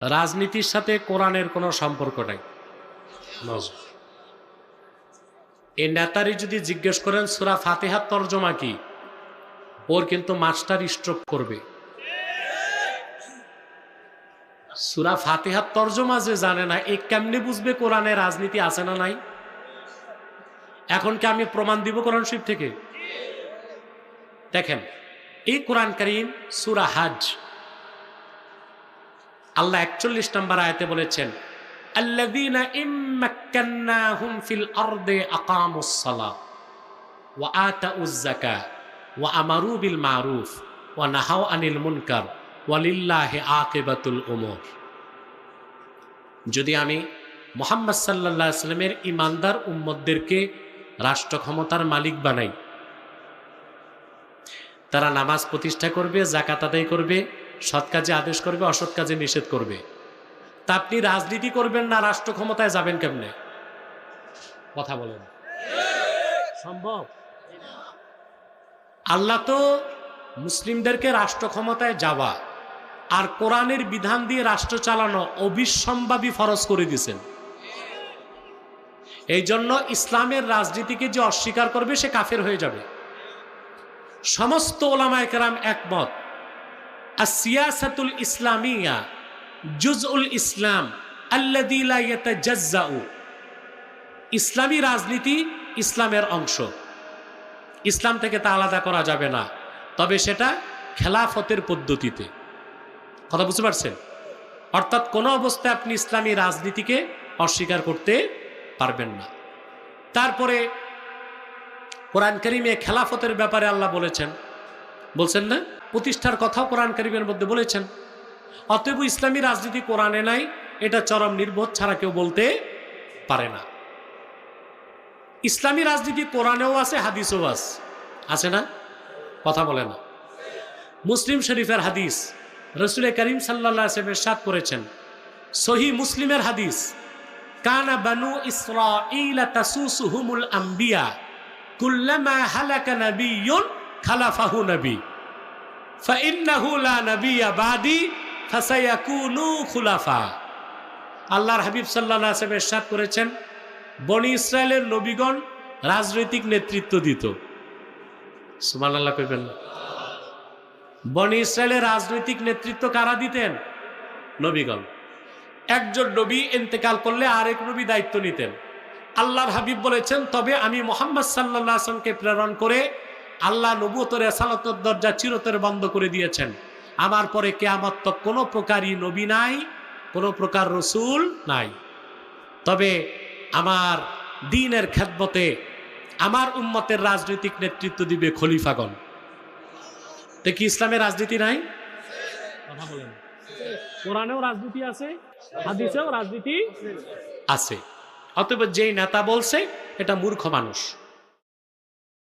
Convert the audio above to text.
রাজনীতির সাথে কোরআনের কোনো সম্পর্ক নাই। এই নেতারি যদি জিজ্ঞেস করেন, সুরা ফাতেহার তর্জমা কি? ওর কিন্তু মাস্টার স্ট্রোক করবে। সুরা ফাতেহার তর্জমা যে জানে না, এ কেমনি বুঝবে কোরআনে রাজনীতি আছে না নাই? এখন কি আমি প্রমাণ দিব কোরআন শরীফ থেকে? দেখেন, এই কোরআন করিম সুরা হাজ আল্লাহ একচল্লিশ নম্বর আয়তে বলেছেন মুনকার যদি আমি মোহাম্মদ সাল্লামের ইমানদার উম্মদদেরকে রাষ্ট্র ক্ষমতার মালিক বানাই, তারা নামাজ প্রতিষ্ঠা করবে জাকাত আদায় করবে সৎ কাজে আদেশ করবে, অসৎ কাজে নিষেধ করবে। তা আপনি রাজনীতি করবেন না, রাষ্ট্র ক্ষমতায় যাবেন কেমনে? কথা বলেন। সম্ভব? আল্লাহ তো মুসলিমদেরকে রাষ্ট্র ক্ষমতায় যাওয়া আর কোরআনের বিধান দিয়ে রাষ্ট্র চালানো অবিসম্ভাবী ফরজ করে দিয়েছেন। এই জন্য ইসলামের রাজনীতিকে যে অস্বীকার করবে, সে কাফের হয়ে যাবে। সমস্ত ওলামায় কেরাম একমত। আর সিয়াসাতুল ইসলামিয়া জুজউল ইসলাম আল্লাদিলা ইসলামী রাজনীতি ইসলামের অংশ। ইসলাম থেকে তা আলাদা করা যাবে না। তবে সেটা খেলাফতের পদ্ধতিতে। কথা বুঝতে পারছেন? অর্থাৎ কোনো অবস্থায় আপনি ইসলামী রাজনীতিকে অস্বীকার করতে পারবেন না। তারপরে কোরআন করিমে খেলাফতের ব্যাপারে আল্লাহ বলেছেন। বলছেন না? প্রতিষ্ঠার কথাও কোরআন করিমের মধ্যে বলেছেন। অতএব ইসলামী রাজনীতি কোরআনে নাই, এটা চরম নির্বোধ ছাড়া কেউ বলতে পারে না। ইসলামী রাজনীতি কোরআনেও আছে, হাদিসেও আছে আছে না? কথা বলে না। মুসলিম শরীফের হাদিস রসুল করিম সাল্লাহ আসলামের সাত করেছেন। সহি মুসলিমের হাদিস, কানা বানু আম্বিয়া, কুল্লামা হালাকা নাবিয়্যুন খালাফাহু নবী। আল্লাহর হাবিব আলাইহি ওয়াসাল্লাম ইরশাদ করেছেন, বনি ইসরায়েলের নবীগণ রাজনৈতিক নেতৃত্ব দিত। সুবহানাল্লাহ কইবেন না। বনি ইসরায়েলের রাজনৈতিক নেতৃত্ব কারা দিতেন? নবীগণ। একজন নবী ইন্তেকাল করলে আরেক নবী দায়িত্ব নিতেন। আল্লাহর হাবিব বলেছেন, তবে আমি মোহাম্মদ সাল্লাহ আসলামকে প্রেরণ করে আল্লাহ নবুতরে সালাতর দরজা চিরতরে বন্ধ করে দিয়েছেন। আমার পরে কেয়ামত তো কোনো প্রকারই নবী নাই কোনো প্রকার রসুল নাই। তবে আমার দিনের খেদমতে আমার উম্মতের রাজনৈতিক নেতৃত্ব দিবে খলিফাগণ। তো কি ইসলামের রাজনীতি নাই? কথা বলেন। কোরআনেও রাজনীতি আছে হাদিসেও রাজনীতি আছে। অতএব যেই নেতা বলছে এটা মূর্খ মানুষ।